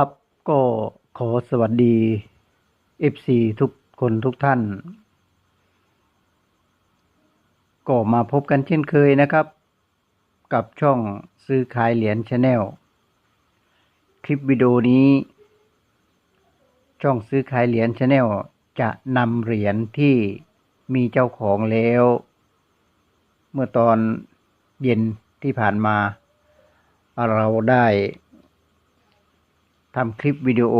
ครับก็ขอสวัสดี FC ทุกคนทุกท่าน ก็มาพบกันเช่นเคยนะครับ กับช่องซื้อขายเหรียญชาแนลคลิปวิดีโอนี้ ช่องซื้อขายเหรียญชาแนลจะนำเหรียญที่มีเจ้าของแล้ว เมื่อตอนเย็นที่ผ่านมา เราได้ ทำคลิปวิดีโอ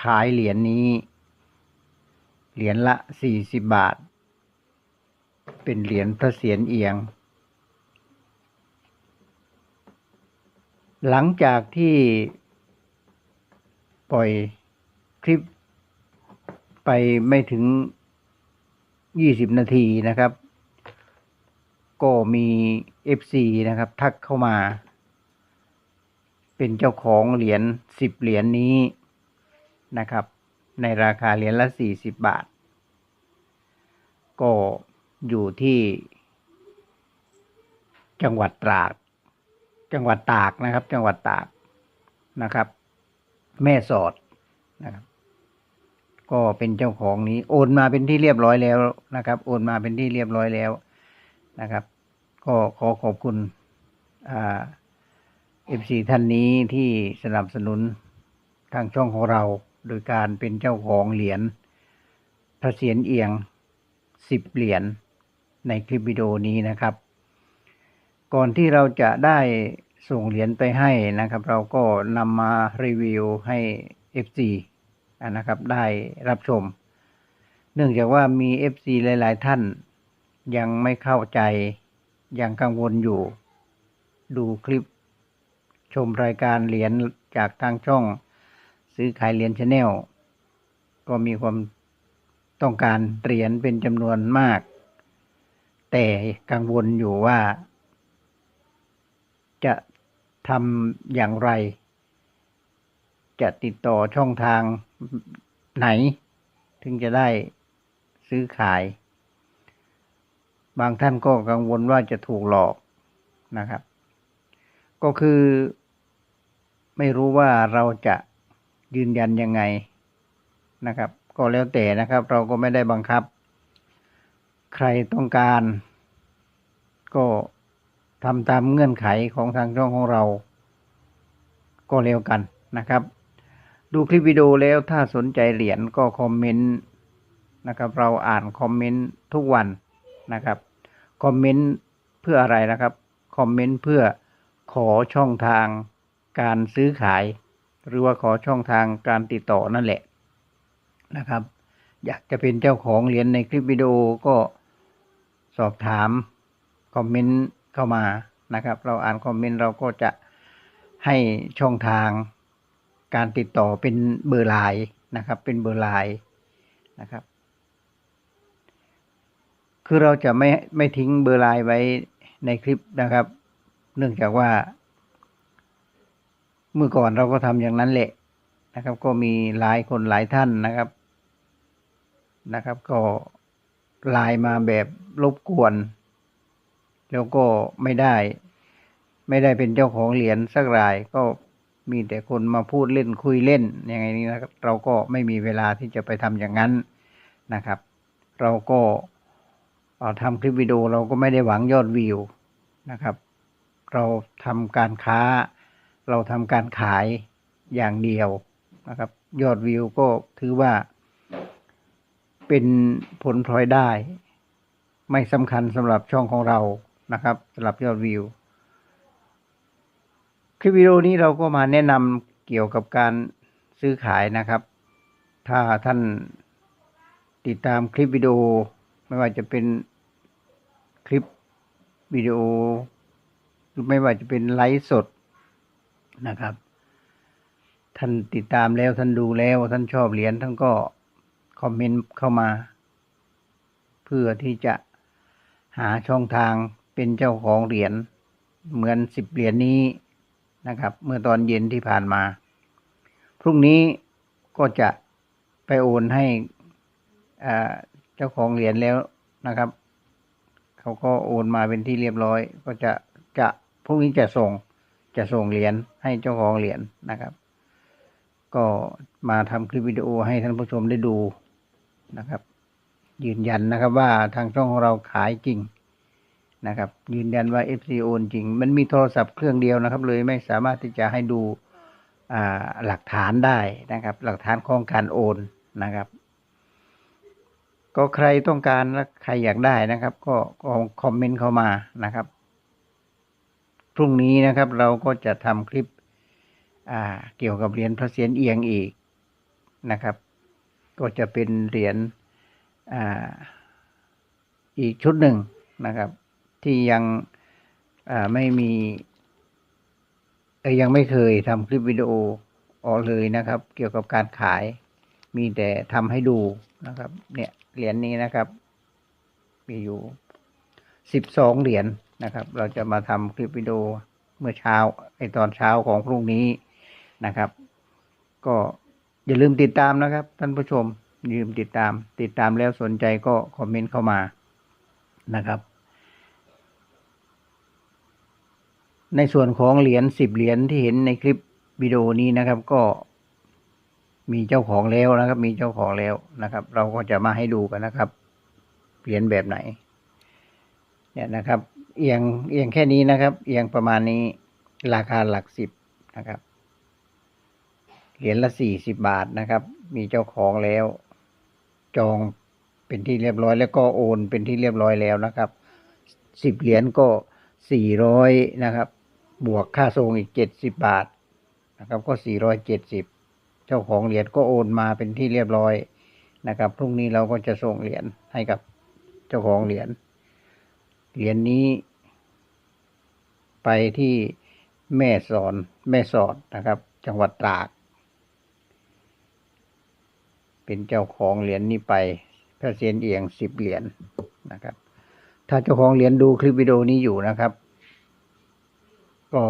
ขายเหรียญนี้ เหรียญละ40บบาท เป็นเหรียญพระเศียรเอียง หลังจากที่ปล่อยคลิปไปไม่ถึง20นาทีนะครับ ก็มี FC นะครับ ทักเข้ามา เป็นเจ้าของเหรียญ10เหรียญนี้นะครับ ในราคาเหรียญละ40บาท ก็อยู่ที่จังหวัดตราดจังหวัดตากนะครับ จังหวัดตากนะครับ แม่สอดนะครับ ก็เป็นเจ้าของนี้โอนมาเป็นที่เรียบร้อยแล้วนะครับ โอนมาเป็นที่เรียบร้อยแล้วนะครับ ก็ขอขอบคุณอ่า เอฟซีท่านนี้ที่สนับสนุนทางช่องของเราโดยการเป็นเจ้าของเหรียญพระเศียรเอียงสิบเหรียญในคลิปวิดีโอนี้นะครับ ก่อนที่เราจะได้ส่งเหรียญไปให้นะครับ เราก็นำมารีวิวให้ FC อะนะครับได้รับชม เนื่องจากว่ามี FC หลาย ๆ ท่านยังไม่เข้าใจยังกังวลอยู่ ดูคลิป ชมรายการเหรียญจากทางช่อง ซื้อขายเหรียญชาแนลก็มีความต้องการเหรียญเป็นจำนวนมาก แต่กังวลอยู่ว่า จะทำอย่างไร จะติดต่อช่องทางไหน ถึงจะได้ซื้อขาย บางท่านก็กังวลว่าจะถูกหลอกนะครับ ก็คือไม่รู้ว่าเราจะยืนยันยังไงนะครับ ก็แล้วแต่นะครับ เราก็ไม่ได้บังคับ ใครต้องการ ก็ทำตามเงื่อนไขของทางช่องของเรา ก็เร็วกันนะครับ ดูคลิปวิดีโอแล้วถ้าสนใจเหรียญก็คอมเมนต์นะครับ เราอ่านคอมเมนต์ทุกวันนะครับ คอมเมนต์เพื่ออะไรนะครับ คอมเมนต์เพื่อ ขอช่องทางการซื้อขาย หรือว่าขอช่องทางการติดต่อนั่นแหละนะครับ อยากจะเป็นเจ้าของเหรียญในคลิปวิดีโอก็สอบถาม คอมเมนต์เข้ามานะครับ เราอ่านคอมเมนต์เราก็จะให้ช่องทางการติดต่อเป็นเบอร์ไลน์นะครับ เป็นเบอร์ไลน์นะครับ คือเราจะไม่ไม่ทิ้งเบอร์ไลน์ไว้ในคลิปนะครับ เนื่องจากว่า เมื่อก่อนเราก็ทำอย่างนั้นแหละนะครับ ก็มีหลายคนหลายท่านนะครับนะครับ ก็ไลน์มาแบบรบกวน แล้วก็ไม่ได้ ไม่ได้เป็นเจ้าของเหรียญสักรายก็มีแต่คนมาพูดเล่นคุยเล่นย่างไงนี้นะครับ เราก็ไม่มีเวลาที่จะไปทำอย่างนั้นนะครับ เราก็เอ่อทำคลิปวิดีโอเราก็ไม่ได้หวังยอดวิวนะครับ เราทำการค้า เราทำการขายอย่างเดียวนะครับ ยอดวิวก็ถือว่า เป็นผลพลอยได้ ไม่สำคัญสำหรับช่องของเรานะครับสำหรับยอดวิว คลิปวิดีโอนี้เราก็มาแนะนำเกี่ยวกับการซื้อขายนะครับ ถ้าท่านติดตามคลิปวิดีโอ ไม่ว่าจะเป็นคลิปวิดีโอ รือไม่ว่าจะเป็นไลฟ์สดนะครับ ท่านติดตามแล้วท่านดูแล้วท่านชอบเหรียญท่านก็คอมเมนต์เข้ามา เพื่อที่จะหาช่องทางเป็นเจ้าของเหรียญเหมือนสิบเหรียญนี้นะครับ เมื่อตอนเย็นที่ผ่านมา พรุ่งนี้ก็จะไปโอนให้เจ้าของเหรียญแล้วนะครับ เขาก็โอนมาเป็นที่เรียบร้อย ก็จะจะ พรุ่งนี้จะส่งจะส่งเหรียญให้เจ้าของเหรียญนะครับ ก็มาทำคลิปวิดีโอให้ท่านผู้ชมได้ดูนะครับ ยืนยันนะครับว่าทางช่องของเราขายจริงนะครับ ยืนยันว่า FC โอนจริง มันมีโทรศัพท์เครื่องเดียวนะครับ เลยไม่สามารถที่จะให้ดูอ่าหลักฐานได้นะครับ หลักฐานของการโอนนะครับ ก็ใครต้องการและใครอยากได้นะครับ ก็คอมเมนต์เข้ามานะครับ พรุ่งนี้นะครับ เราก็จะทำคลิปเกี่ยวกับเหรียญพระเศียรเอียงอีกนะครับ ก็จะเป็นเหรียญออีกชุดหนึ่งนะครับ ที่ยังไม่มียังไม่เคยทำคลิปวิดีโอออกเลยนะครับ เกี่ยวกับการขายมีแต่ทำให้ดูนะครับ เนี่ยเหรียญนี้นะครับ มีอยู่สิบสองเหรียญ นะครับ เราจะมาทำคลิปวิดีโอเมื่อเช้าไอตอนเช้าของพรุ่งนี้นะครับ ก็อย่าลืมติดตามนะครับ ท่านผู้ชมอย่าลืมติดตาม ติดตามแล้วสนใจก็คอมเมนต์เข้ามานะครับ ในส่วนของเหรียญสิบเหรียญที่เห็นในคลิปวิดีโอนี้นะครับก็มีเจ้าของแล้วนะครับ มีเจ้าของแล้วนะครับ เราก็จะมาให้ดูกันนะครับ เหรียญแบบไหน เนี่ยนะครับ เอียงเอียงแค่นี้นะครับ เอียงประมาณนี้ราคาหลักสิบนะครับ เหรียญละสี่สิบบาทนะครับ มีเจ้าของแล้ว จองเป็นที่เรียบร้อยแล้วก็โอนเป็นที่เรียบร้อยแล้วนะครับสิบเหรียญก็สี่ร้อยนะครับ บวกค่าส่งอีกเจ็ดสิบบาทนะครับก็สี่ร้อยเจ็ดสิบเจ้าของเหรียญก็โอนมาเป็นที่เรียบร้อยนะครับพรุ่งนี้เราก็จะส่งเหรียญให้กับเจ้าของเหรียญเหรียญนี้ ไปที่แม่สอนแม่สอดนะครับ จังหวัดตราดเป็นเจ้าของเหรียญนี้ไปพระเซียนเอียงสิบเหรียญนะครับ ถ้าเจ้าของเหรียญดูคลิปวิดีโอนี้อยู่นะครับ ก็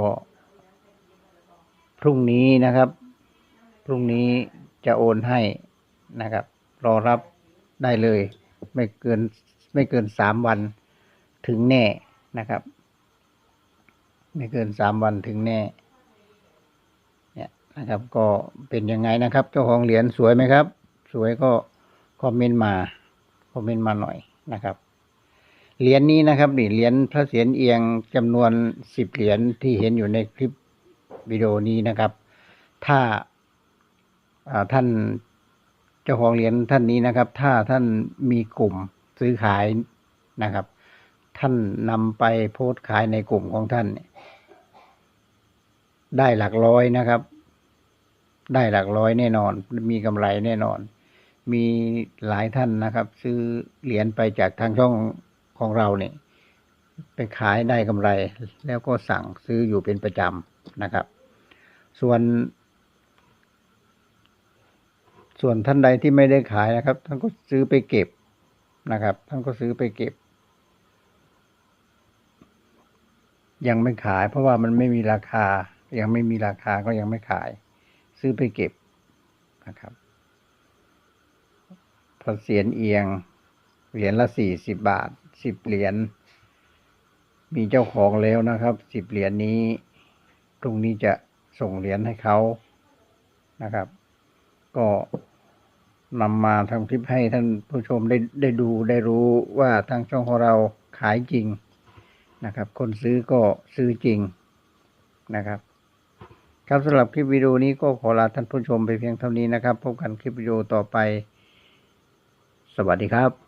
พรุ่งนี้นะครับ พรุ่งนี้จะโอนให้นะครับ รอรับได้เลย ไม่เกินไม่เกินสามวันถึงแน่นะครับ ไม่เกินสามวันถึงแน่ เนี่ยนะครับก็เป็นยังไงนะครับ เจ้าของเหรียญสวยไหมครับ สวยก็คอมเมนต์มาคอมเมนต์มาหน่อยนะครับเหรียญนี้นะครับนี่เหรียญพระเศียรเอียงจำนวนสิบเหรียญที่เห็นอยู่ในคลิปวิดีโอนี้นะครับ ถ้าท่านเจ้าของเหรียญท่านนี้นะครับ ถ้าท่านมีกลุ่มซื้อขายนะครับ ท่านนำไปโพสต์ขายในกลุ่มของท่านเนี่ย ได้หลักร้อยนะครับ ได้หลักร้อยแน่นอน มีกำไรแน่นอน มีหลายท่านนะครับ ซื้อเหรียญไปจากทางช่องของเราเนี่ยไปขายได้กำไร แล้วก็สั่งซื้ออยู่เป็นประจำนะครับ ส่วน ส่วนท่านใดที่ไม่ได้ขายนะครับ ท่านก็ซื้อไปเก็บนะครับ ท่านก็ซื้อไปเก็บ ยังไม่ขายเพราะว่ามันไม่มีราคา ยังไม่มีราคาก็ยังไม่ขาย ซื้อไปเก็บนะครับพระเศียรเอียง เหรียญละสี่สิบบาทสิบเหรียญมีเจ้าของแล้วนะครับสิบเหรียญนี้พรุ่งนี้จะส่งเหรียญให้เขานะครับ ก็นำมาทำคลิปให้ท่านผู้ชมได้ได้ดูได้รู้ว่าทางช่องของเราขายจริงนะครับ คนซื้อก็ซื้อจริงนะครับ ครับสำหรับคลิปวิดีโอนี้ก็ขอลาท่านผู้ชมไปเพียงเท่านี้นะครับ พบกันคลิปวิดีโอต่อไป สวัสดีครับ